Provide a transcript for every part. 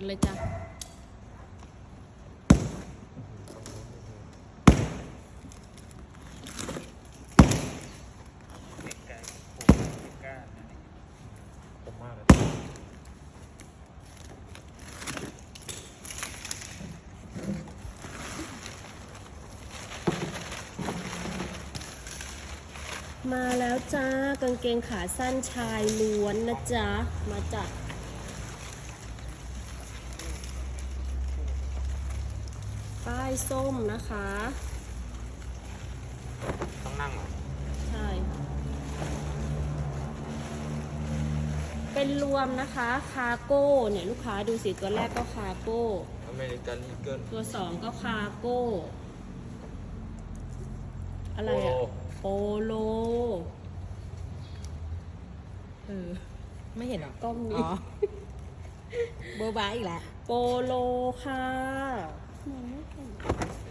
กันเลยจ้ะมาแล้วจ้ากางเกงขาสั้นชายล้วนนะจ๊ะ มาจ้ะ ป้ายส้มนะคะ ต้องนั่งเหรอใช่ เป็นรวมนะคะคาโก้เนี่ยลูกค้าดูสิตัวแรกก็คาโก้ อเมริกันอีเกิลตัวสองก็คาโก้ อะไรอะโปโลเออไม่เห็นเหรอกล้องอ๋นี้อโบบาอีกแล้ว โปโลค่ะ อัน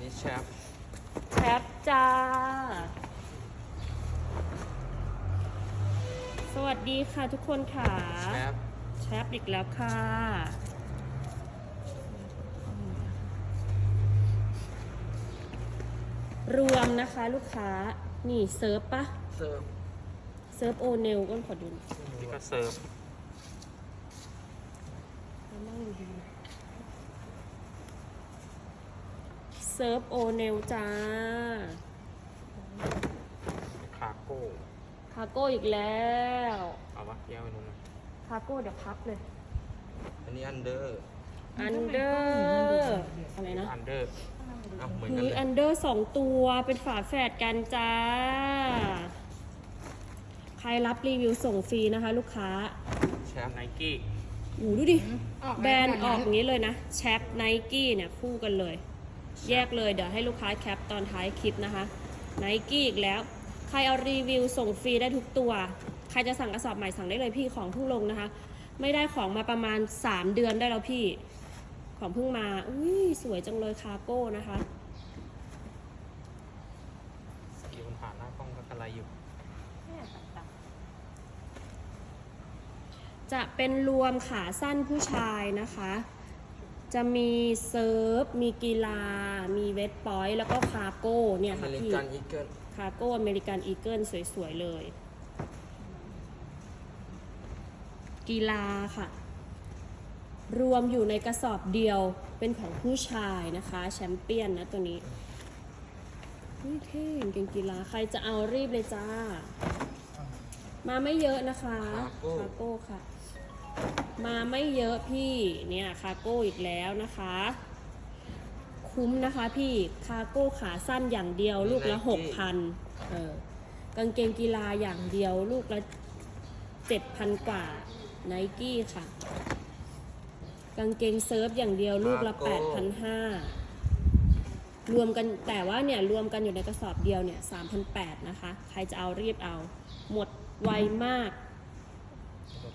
นี้แชฟแคปจ้า สวัสดีค่ะทุกคนค่ะ แชฟแชปอีกแล้วค่ะ รวมนะคะลูกค้า นี่เซิร์ฟปะเซิร์ฟเซิร์ฟโอเนลก็ขอดูหน่อย นี่ก็เซิร์ฟ เอานั่งดู เซิร์ฟโอเนลจ้า คาโก้คาโก้อีกแล้ว เอาวะแยกไปนู้นนะคาโก้เดี๋ยวพับเลย อันนี้อันเดอร์อันเดอร์อะไรนะอันเดอร์เอ้าเหมือนกันมีเลยอันเดอร์สองตัวเป็นฝาแฝดกันจ้า ใครรับรีวิวส่งฟรีนะคะ ลูกค้าแชฟไนกี้ โอ้ดูดิออกแบรนด์ออกอย่างนี้เลยนะ แชปไนกี้เนี่ย คู่กันเลย แยกเลยเดี๋ยวให้ลูกค้าแคปตอนท้ายคลิปนะคะไนกี้อีกแล้ว ใครเอารีวิวส่งฟรีได้ทุกตัว ใครจะสั่งกระสอบใหม่สั่งได้เลยพี่ของเพิ่งลงนะคะ ไม่ได้ของมาประมาณ 3 เดือนได้แล้วพี่ ของเพิ่งมาอุ้ยสวยจังเลยคาโก้นะคะสกิลมันผ่านหน้ากล้องก็กระไรอยู่จะเป็นรวมขาสั้นผู้ชายนะคะ จะมีเซิร์ฟ มีกีฬา มีเวทปอยต์แล้วก็คาโก้เนี่ยอเมค่ะริพี่ กันอีเกิลคาโก้อเมริกันอีเกิลสวย ๆ เลย กีฬาค่ะ รวมอยู่ในกระสอบเดียวเป็นของผู้ชายนะคะ แชมเปี้ยนนะตัวนี้อุ๊ยเท่กางเกงกีฬาใครจะเอารีบเลยจ้า มาไม่เยอะนะคะคาโก้ค่ะ มาไม่เยอะพี่เนี่ยคาโก้อีกแล้วนะคะ คุ้มนะคะพี่คาโก้ขาสั้นอย่างเดียวลูกละหกพันเออกางเกงกีฬาอย่างเดียวลูกละเจ็ดพันกว่าไนกี้ค่ะ กางเกงเซิร์ฟอย่างเดียวลูกละแปดพันห้ารวมกันแต่ว่าเนี่ยรวมกันอยู่ในกระสอบเดียวเนี่ยสามพันแปดนะคะ ใครจะเอารีบเอา หมดไวมาก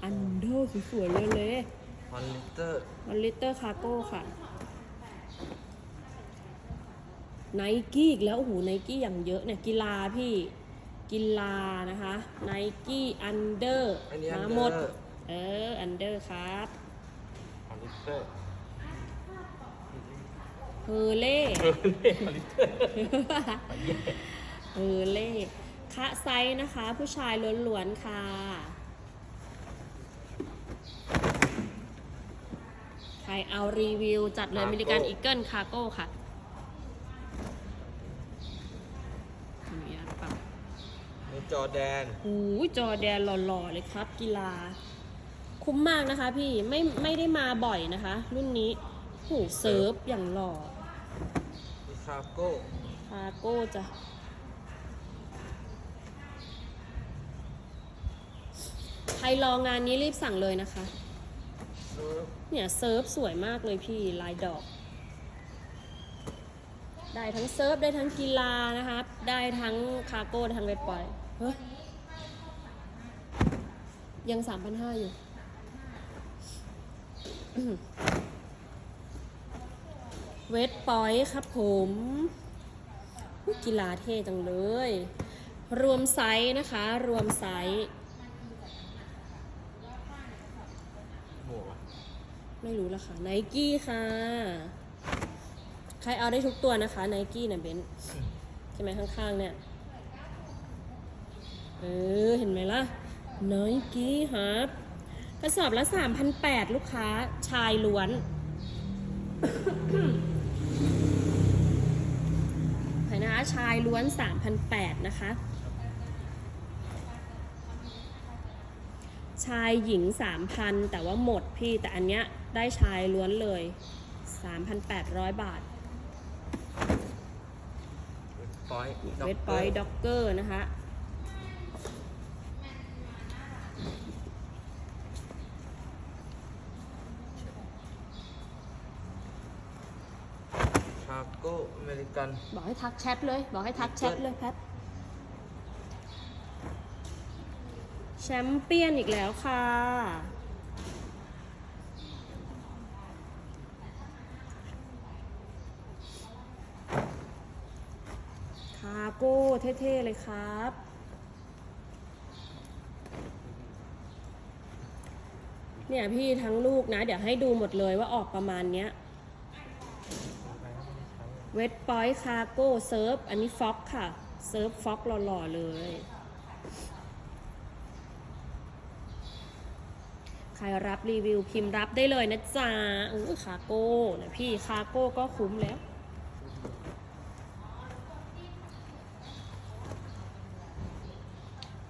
อันเดอร์สวยๆเลยเลยวันลิตรวันลิตเตอร์คาโก้ค่ะไนกี้อีกแล้วโอ้โหไนกี้อย่างเยอะเนี่ยกีฬาพี่กีฬานะคะไนกี้อันเดอร์อันนี้อัมานเดหมอดร์เอออันเดอร์ครับวันลิตรเฮอเล่เออเล่วันลิตรเฮอเล่คะไซส์นะคะ ผู้ชายล้วนๆค่ะ ใค รเอารีวิว จัดเลยอเมริกันอีเกิลคาโก้ค่ะขออนุญาตปรับมีจอร์แดน หูยจอแดนหล่อๆเลยครับ กีฬา คุ้มมากนะคะพี่ไม่ไม่ได้มาบ่อยนะคะ รุ่นนี้หูเซิร์ฟอย่างหล่อมีคาโก้คาโก้จ้ะใครรองานนี้รีบสั่งเลยนะคะเซิร์ฟ เนี่ยเซิร์ฟสวยมากเลยพี่ลายดอก ได้ทั้งเซิร์ฟได้ทั้งกีฬานะคะได้ทั้งคาโก้ได้ทั้งเวทปอยเฮ้ยยังสามพันห้าอยู่ เวทปอยครับผมกีฬาเท่จังเลย รวมไซส์นะคะ รวมไซส์ หมวกอะ ไม่รู้ละค่ะไนกี้ค่ะ ใครเอาได้ทุกตัวนะคะไนกี้เนี่ยเบนใช่ไหมข้างๆ เนี่ย เออ เห็นไหมล่ะไนกี้ครับกระสอบละ3,800ลูกค้าชายล้วนใครนะคะ ชายล้วน3,800นะคะ ชายหญิง3,000แต่ว่าหมดพี่แต่อันเนี้ย ได้ชายล้วนเลย 3,800 บาทปอยเวทปอยด็อกเกอร์นะคะคาโก้อเมริกัน บอกให้ทักแชทเลย บอกให้ทักแชทเลยแพทแชมเปี้ยนอีกแล้วค่ะ คาโก้ เท่ๆเลยครับ เนี่ยพี่ทั้งลูกนะ เดี๋ยวให้ดูหมดเลยว่าออกประมาณเนี้ยเวทปอยคาโก้เซิร์ฟอันนี้ฟ็อกค่ะ เซิร์ฟฟ็อกหล่อๆเลย ใครรับรีวิวพิมพ์รับได้เลยนะจ๊ะอู้คาโก้นะพี่คาโก้ก็คุ้มแล้ว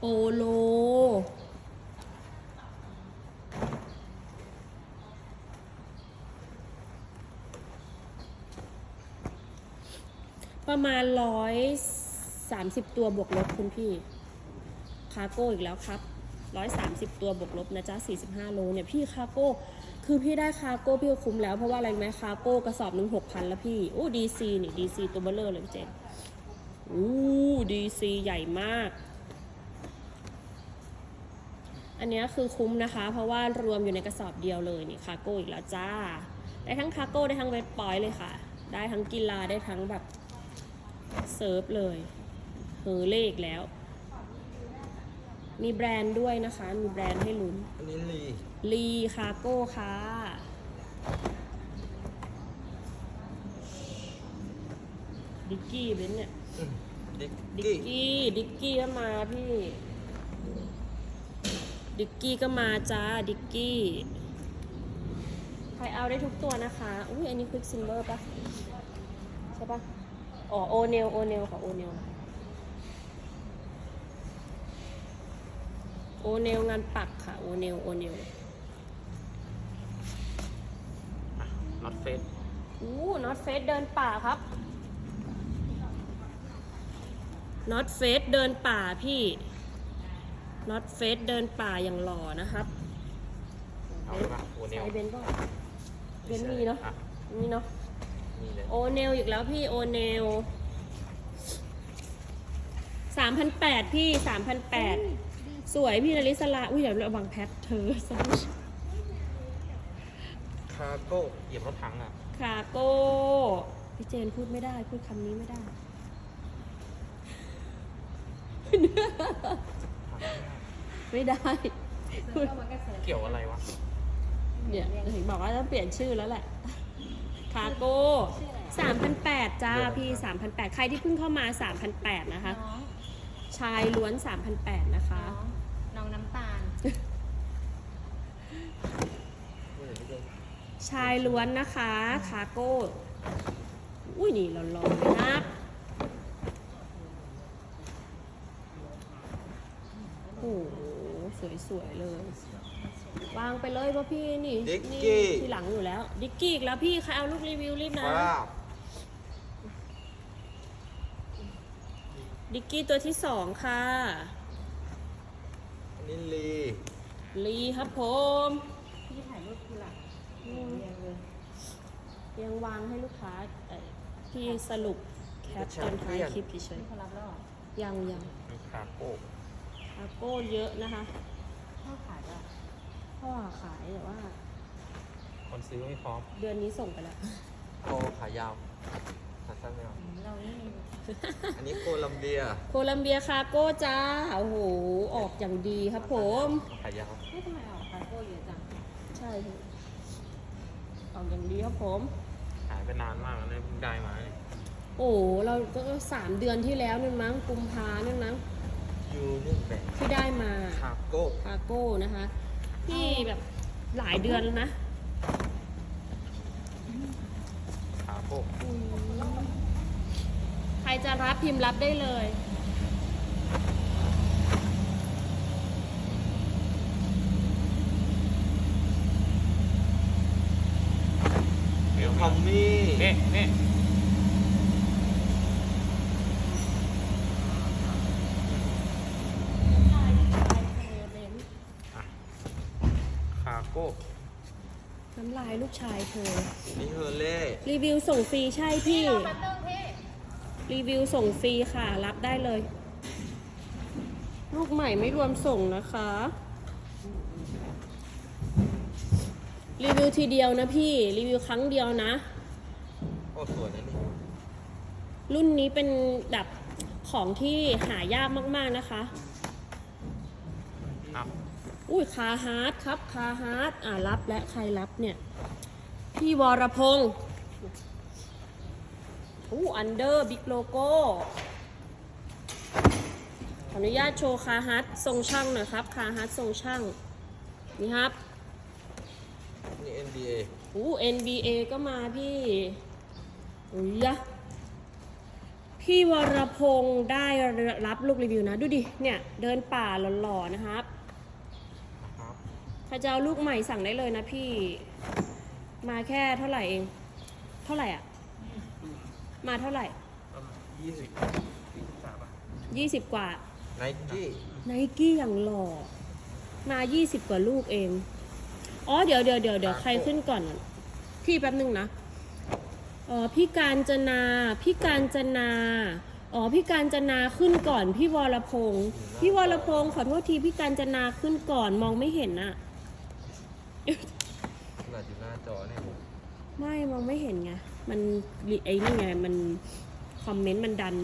โอโล ประมาณร้อยสามสิบตัวบวกลบคุณพี่ คาโก้อีกแล้วครับร้อยสามสิบตัวบวกลบนะจ๊ะสี่สิบห้าโลเนี่ยพี่คาโก้ คือพี่ได้คาโก้พี่ก็คุ้มแล้ว เพราะว่าอะไรไหมคาโก้กระสอบหนึ่งหกพันแล้วพี่โอ้ดีซีนี่ดีซีตัวเบลเลอร์เลยเจนอู้ดีซีใหญ่มาก อันเนี้ยคือคุ้มนะคะ เพราะว่ารวมอยู่ในกระสอบเดียวเลยนี่คาโก้อีกแล้วจ้า ได้ทั้งคาโก้ได้ทั้งเวทปอยเลยค่ะ ได้ทั้งกีฬาได้ทั้งแบบเซิร์ฟเลยเฮอเลขแล้ว มีแบรนด์ด้วยนะคะ มีแบรนด์ให้ลุ้น อันนี้ลีลีคาโก้ค่ะ ดิกกี้เบนเนี่ย ดิกดิกกี้ กี้ดิกกี้ก็มาพี่ ดิกกี้ก็มาจ้า ดิกกี้ใครเอาได้ทุกตัวนะคะ อุ้ยอันนี้ควิกซิมเบอร์ปะใช่ปะอ๋อโอเนลโอเนลค่ะโอเนลโอเนลงานปักค่ะ โอเนลโอเนลน็อตเฟสอู้น็อตเฟสเดินป่าครับน็อตเฟสเดินป่าพี่ น็อตเฟสเดินป่าอย่างหล่อนะครับเอาเลยปะโอเนลใช้เบนซ์ป่ะเบนซ์มีเนาะอะมีเนาะนี่เลยโอเนลอีกแล้วพี่โอเนลสามพันแปดพี่สามพันแปดสวยพี่นาริสลาอุ้ยอย่าระวังแพทเธอคาโก้เหยียบรถถังอะ คาโก้พี่เจนพูดไม่ได้พูดคำนี้ไม่ได้ ไม่ได้พูดเกี่ยวอะไรวะ เนี่ยถึงบอกว่าต้องเปลี่ยนชื่อแล้วแหละคาโก้สามพันแปดจ้าพี่สามพันแปดใครที่เพิ่งเข้ามาสามพันแปดนะคะน้องชายล้วนสามพันแปดนะคะ น้องน้องน้ำตาลไม่เห็นไม่ได้ชายล้วนนะคะคาโก้ อุ้ยนี่หล่อๆเลยนะโอ้โห สวยๆเลย วางไปเลยว่าพี่นี่ดิกนี่กี้ทีหลังอยู่แล้ว ดิกกี้อีกแล้วพี่ใครเอาลูกรีวิวรีบนะ ว้าวดิกกี้ตัวที่สองค่ะ อันนี้ลี ลีครับผมพี่ถ่ายรูปทีหลังอืมเรียงเลยยังวางให้ลูกค้าเอ่อพี่สรุปแคปตอนท้ายคลิปเฉยพี่เขารับแล้วเหรอๆยังยัง มีคาโก้คาโก้เยอะนะคะ พ่อขายอะพ่อขายแต่ว่า คนซื้อไม่พร้อมเดือนนี้ส่งไปแล้วโกขายาวขาสั้นไม่เอาเรานี่อันนี้โคลัมเบียโคลัมเบียคาโก้จ้าโอ้โหออกอย่างดีครับผมขายาวไม่ทำไมออกคาโก้เยอะจังใช่พี่ออกอย่างดีครับผมหายไปนานมากแล้วเนี่ยเพิ่งได้มาเนี่ยโอ้เราก็สามเดือนที่แล้วนั่นมั้งกุมภานั่นมั้ง ยูเนี่ยแบงที่ได้มาคาโก้คาโก้นะคะที่แบบหลายเดือนแล้วนะขาโก้ใครจะรับพิมพ์รับได้เลยเดี๋ยวคอมมี่ นี่นี่ขาโก้ น้ำลายลูกชายเธอ นี่เฮอร์เล่รีวิวส่งฟรีใช่พี่รีวิวส่งฟรีค่ะ รับได้เลย ลูกใหม่ไม่รวมส่งนะคะ รีวิวทีเดียวนะพี่ รีวิวครั้งเดียวนะ โอ้สวยนะนี่รุ่นนี้เป็นแบบของที่หายากมากๆนะคะ อ้าว อุ้ยคาฮาร์ดครับคาฮาร์ดอ่ารับและใครรับเนี่ย พี่วรพงศ์อู้อันเดอร์บิ๊กโลโก้ขออนุญาตโชว์คาฮาร์ดทรงช่างหน่อยครับคาฮาร์ดทรงช่างนี่ครับนี่ NBA อู้ NBA ก็มาพี่อุ้ยยะพี่วรพงศ์ได้รับลูกรีวิวนะ ดูดิ เนี่ย เดินป่าหล่อๆนะครับครับ ถ้าจะเอาลูกใหม่สั่งได้เลยนะพี่ มาแค่เท่าไหร่เอง เท่าไหร่อะ มาเท่าไหร่ยี่สิบ20กว่าไนกี้ไนกี้อย่างหล่อ มา20กว่าลูกเอง อ๋อเดี๋ยวเดี๋ยวเดี๋ยวเดี๋ยวใครขึ้นก่อน พี่แป๊บนึงนะ อ๋อพี่การจนา พี่การจนา อ๋อพี่การจนาขึ้นก่อน พี่วรพงศ์พี่วรพงศ์ขอโทษทีพี่การจนาขึ้นก่อนมองไม่เห็นอะ ขนาดอยู่หน้าจอเนี่ยไม่มองไม่เห็นไง มันลิไอ้นี่ไง มันคอมเมนต์มันดัน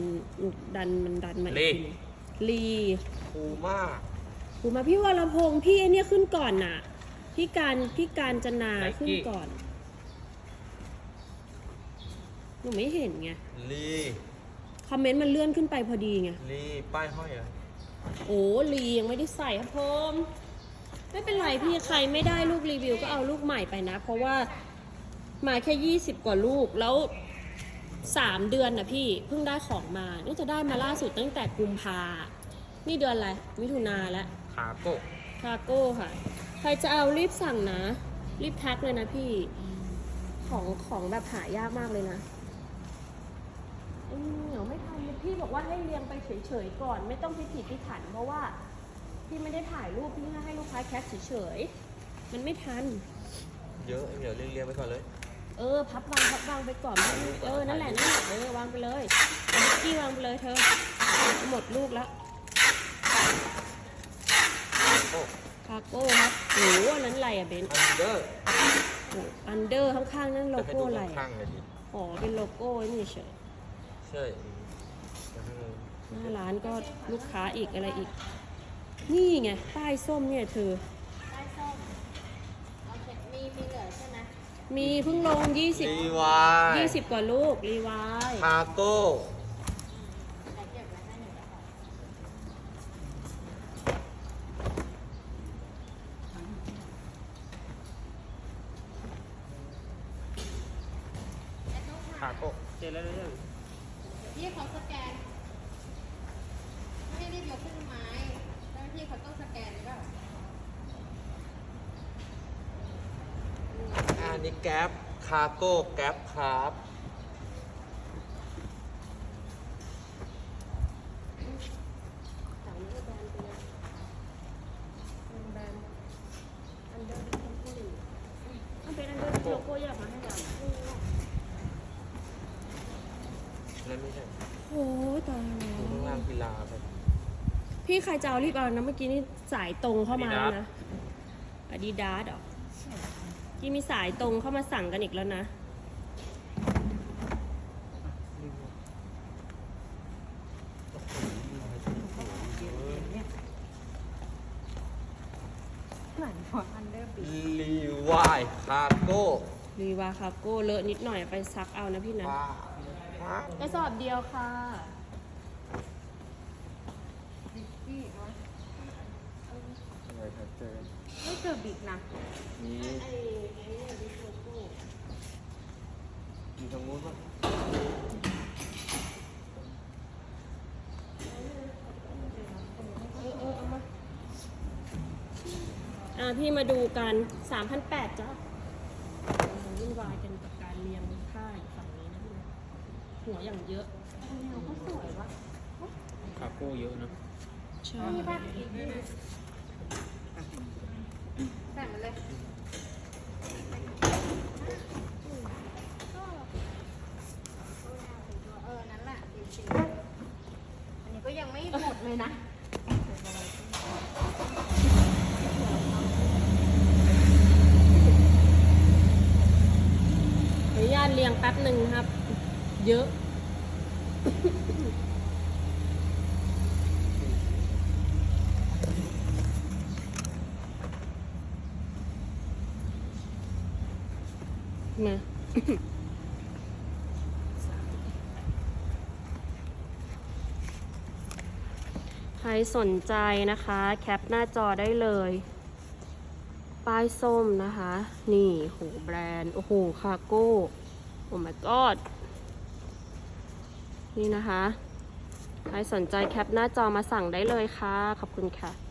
ดันมันดันมาอีกทีหนึ่งลีคูม่ากูมาพี่วรพงศ์พี่ไอเนี่ยขึ้นก่อนน่ะ พี่การพี่การจนาขึ้นก่อนหนูไม่เห็นไงลีคอมเมนต์มันเลื่อนขึ้นไปพอดีไงลีป้ายห้อยอะไรโอ้ลียังไม่ได้ใส่ครับผม ไม่เป็นไรพี่ใครไม่ได้ลูกรีวิวก็เอาลูกใหม่ไปนะ เพราะว่ามาแค่ 20 กว่าลูกแล้ว 3 เดือนนะพี่เพิ่งได้ของมา นี่จะได้มาล่าสุดตั้งแต่กุมภานี่เดือนอะไรมิถุนาแล้วขาโก้คาโก้ค่ะ ใครจะเอารีบสั่งนะ รีบแท็กเลยนะพี่ของของแบบหายากมากเลยนะอืมเดี๋ยวไม่ทันพี่บอกว่าให้เรียงไปเฉยๆก่อน ไม่ต้องพิถีพิถันเพราะว่า พี่ไม่ได้ถ่ายรูปพี่ให้ลูกค้าแคปเฉยๆ มันไม่ทัน เยอะเดี๋ยวเรียงเรียงไปก่อนเลย เออ พับวางพับวางไปก่อนไม่เออ นั่นแหละนั่นแหละเออ วางไปเลยเอาบิกกี้วางไปเลยเธอ หมดลูกแล้วโอ้คาโก้ครับโอ้โหอันนั้นอะไรอะเบนอันเดอร์อันเดอร์ข้างๆนั่นโลจะให้โก้ดูอะไรข้างๆเลยดิอ๋อเป็นโลโก้นี่เฉยใช่จะให้ดูหน้าร้านก็ลูกค้าอีกอะไรอีก นี่ไงป้ายส้มเนี่ยเธอได้ส้มโอเคมีมีเหลือใช่ไหมมีเพิ่งลง รี20 วาย20 กว่าลูก รีวายคาโก้แต่เก็บไว้ให้หนึ่งกระสอบขาโก้เจอแล้วเลยพี่เขาสแกน ไม่ให้รีบยกขึ้นไม้เจ้าหน้าที่เขาต้องสแกนหรือเปล่า อันนี้แก๊ปคาโก้แก๊ปครับสั่งนี้ก็แบนไปเลยเป็นแบนอันเดอร์ดิคัมพานีมันเป็นอันเดอร์ที่โลโก้อยากมาให้เรานั่นไม่ใช่โอ้ยตายแล้ดูข้างล่างวกีฬาไป พี่ใครจะเอารีบเอานะเมื่อกี้นี่สายตรงเข้ามาแล้วนะอาดิดาสเหรอ กี้มีสายตรงเข้ามาสั่งกันอีกแล้วนะเหมือนหัวอันเดอร์บีรีวายคาโก้รีวาคาโก้เลอะนิดหน่อยไปซักเอานะพี่นะว้าว้ากระสอบเดียวค่ะ พี่เอา อะไรครับเจอไม่เจอบิ๊กนะมีไอ้ไอ้เนี่ยดิโกโก้มีตรงนู้นป่ะเออเออเอามาอ่าพี่มาดูกัน 3,800จ้ะวุ่นวายกันกับการเรียงผ้าอยู่ฝั่งนี้นะพี่นะหัวอย่างเยอะแนวก็สวยวะคาโก้เยอะนะใช่นี่ป่ะ ใส่มาเลยเออ นั่นแหละจริงๆอันนี้ก็ยังไม่หมดเลยนะ ขออนุญาตเรียงแป๊บหนึ่งครับ เยอะ มาใครสนใจนะคะ แคปหน้าจอได้เลย ป้ายส้มนะคะ นี่โหแบรนด์ โอ้โห คาโก้ โอ้ my god นี่นะคะ ใครสนใจแคปหน้าจอมาสั่งได้เลยค่ะ ขอบคุณค่ะ